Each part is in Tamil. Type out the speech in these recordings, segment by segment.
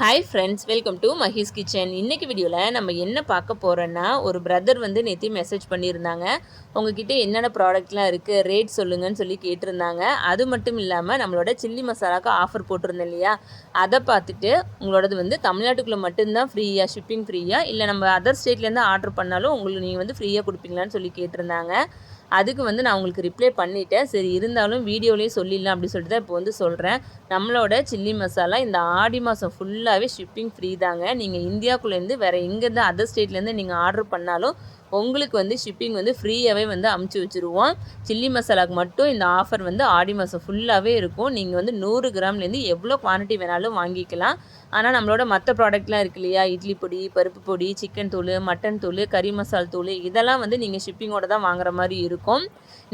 Hi friends welcome to Mahi's kitchen இன்றைக்கி வீடியோவில் நம்ம என்ன பார்க்க போகிறோன்னா ஒரு பிரதர் வந்து நேற்று மெசேஜ் பண்ணியிருந்தாங்க. உங்ககிட்ட என்னென்ன ப்ராடக்ட்லாம் இருக்குது ரேட் சொல்லுங்கன்னு சொல்லி கேட்டிருந்தாங்க. அது மட்டும் இல்லாமல் நம்மளோட சில்லி மசாலாவுக்கு ஆஃபர் போட்டிருந்தேன் இல்லையா? அதை பார்த்துட்டு உங்களோடது வந்து தமிழ்நாட்டுக்குள்ளே மட்டும்தான் ஃப்ரீயாக ஷிப்பிங் ஃப்ரீயாக இல்லை நம்ம அதர் ஸ்டேட்லேருந்து ஆர்டர் பண்ணாலும் உங்களுக்கு நீங்கள் வந்து ஃப்ரீயாக கொடுப்பீங்களான்னு சொல்லி கேட்டிருந்தாங்க. அதுக்கு வந்து நான் உங்களுக்கு ரிப்ளை பண்ணிட்டேன். சரி இருந்தாலும் வீடியோலேயும் சொல்லிடலாம் அப்படின்னு சொல்லிட்டு தான் இப்போ வந்து சொல்கிறேன் நம்மளோட சில்லி மசாலா இந்த ஆடி மாதம் ஃபுல்லாகவே ஷிப்பிங் ஃப்ரீ தாங்க. நீங்கள் இந்தியாவுக்குள்ளேருந்து வேறு எங்கேருந்து அதர் ஸ்டேட்லேருந்து நீங்கள் ஆர்டர் பண்ணாலும் உங்களுக்கு வந்து ஷிப்பிங் வந்து ஃப்ரீயாகவே வந்து அமுச்சு வச்சுருவோம். சில்லி மசாலாவுக்கு மட்டும் இந்த ஆஃபர் வந்து ஆடி மாதம் ஃபுல்லாகவே இருக்கும். நீங்கள் வந்து நூறு கிராம்லேருந்து எவ்வளோ குவான்டிட்டி வேணாலும் வாங்கிக்கலாம். ஆனால் நம்மளோட மற்ற ப்ராடக்ட்லாம் இருக்கு இல்லையா? இட்லி பொடி பருப்பு பொடி சிக்கன் தூள் மட்டன் தூள் கறி மசால் தூள் இதெல்லாம் வந்து நீங்கள் ஷிப்பிங்கோட தான் வாங்குற மாதிரி இருக்கும் இருக்கும்.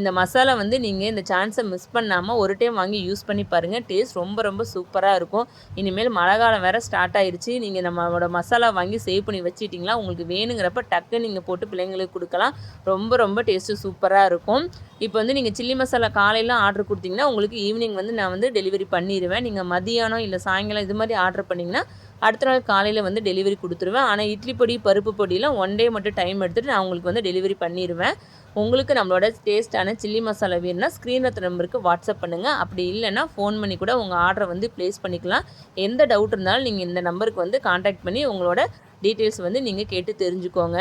இந்த மசாலா வந்து நீங்கள் இந்த சான்ஸை மிஸ் பண்ணாமல் ஒரு டைம் வாங்கி யூஸ் பண்ணி பாருங்கள் டேஸ்ட் ரொம்ப ரொம்ப சூப்பராக இருக்கும். இனிமேல் மழை காலம் வேறு ஸ்டார்ட் ஆயிடுச்சு நீங்கள் நம்மளோட மசாலா வாங்கி சேவ் பண்ணி வச்சிட்டிங்களா? உங்களுக்கு வேணுங்கிறப்ப டக்கு நீங்கள் போட்டு பிள்ளைங்களுக்கு கொடுக்கலாம். ரொம்ப ரொம்ப டேஸ்ட்டு சூப்பராக இருக்கும். இப்போ வந்து நீங்கள் சில்லி மசாலா காலையில் ஆர்டர் கொடுத்தீங்கன்னா உங்களுக்கு ஈவினிங் வந்து நான் வந்து டெலிவரி பண்ணிடுவேன் நீங்கள் மதியானம் இல்லை சாயங்காலம் இது மாதிரி ஆர்டர் பண்ணிங்கன்னா அடுத்த நாள் காலையில் வந்து டெலிவரி கொடுத்துருவேன். ஆனால் இட்லி பொடி பருப்பு பொடியெலாம் ஒன் டே மட்டும் டைம் எடுத்துகிட்டு நான் உங்களுக்கு வந்து டெலிவரி பண்ணிடுவேன் உங்களுக்கு நம்மளோட டேஸ்ட்டான சில்லி மசாலா வேணும்னா ஸ்க்ரீன் நம்பருக்கு வாட்ஸ்அப் பண்ணுங்கள் அப்படி இல்லைன்னா ஃபோன் பண்ணி கூட உங்கள் ஆர்டரை வந்து ப்ளேஸ் பண்ணிக்கலாம். எந்த டவுட் இருந்தாலும் நீங்கள் இந்த நம்பருக்கு வந்து காண்டாக்ட் பண்ணி உங்களோட டீட்டெயில்ஸ் வந்து நீங்கள் கேட்டு தெரிஞ்சுக்கோங்க.